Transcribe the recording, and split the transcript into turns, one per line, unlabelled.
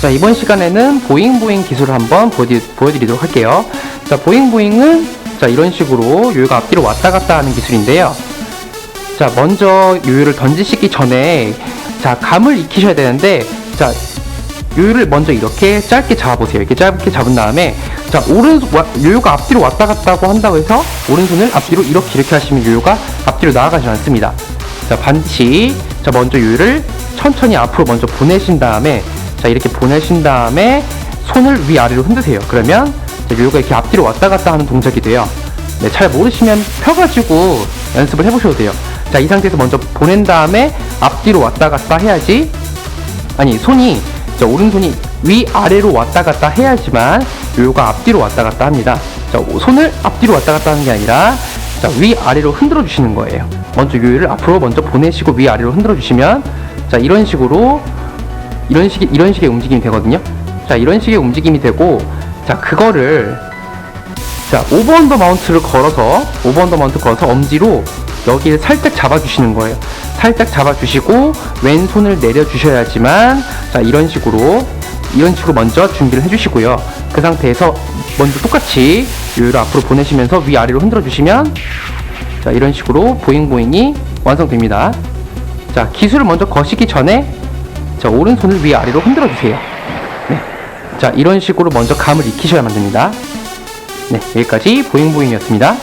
자, 이번 시간에는 보잉 보잉 기술을 한번 보여드리, 보여드리도록 할게요. 자, 보잉 보잉은 자, 이런 식으로 요요가 앞뒤로 왔다 갔다 하는 기술인데요. 자, 먼저 요요를 던지시기 전에 자, 감을 익히셔야 되는데 자, 요요를 먼저 이렇게 짧게 잡아보세요. 이렇게 짧게 잡은 다음에 자, 오른손 와- 요요가 앞뒤로 왔다 갔다고 한다고 해서 오른손을 앞뒤로 이렇게 이렇게 하시면 요요가 앞뒤로 나아가지 않습니다. 자, 반드시 자, 먼저 요요를 천천히 앞으로 먼저 보내신 다음에 자, 이렇게 보내신 다음에 손을 위아래로 흔드세요. 그러면 자, 요요가 이렇게 앞뒤로 왔다 갔다 하는 동작이 돼요. 네, 잘 모르시면 펴가지고 연습을 해보셔도 돼요. 자, 이 상태에서 먼저 보낸 다음에 앞뒤로 왔다 갔다 해야지. 아니, 손이, 자, 오른손이 위아래로 왔다 갔다 해야지만 요요가 앞뒤로 왔다 갔다 합니다. 자, 손을 앞뒤로 왔다 갔다 하는 게 아니라 자, 위아래로 흔들어 주시는 거예요. 먼저 요요를 앞으로 먼저 보내시고 위아래로 흔들어 주시면 자, 이런 식으로 이런 식의 이런 식의 움직임이 되거든요. 자, 이런 식의 움직임이 되고 자, 그거를 자, 오버언더 마운트를 걸어서 오버언더 마운트 걸어서 엄지로 여기를 살짝 잡아주시는 거예요. 살짝 잡아주시고 왼손을 내려주셔야지만 자 이런 식으로 이런 식으로 먼저 준비를 해주시고요. 그 상태에서 먼저 똑같이 요요를 앞으로 보내시면서 위아래로 흔들어 주시면 자 이런 식으로 보잉 보잉이 완성됩니다. 자 기술을 먼저 거시기 전에 자 오른손을 위아래로 흔들어 주세요. 네. 자 이런 식으로 먼저 감을 익히셔야만 됩니다. 네, 여기까지 보잉보잉이었습니다.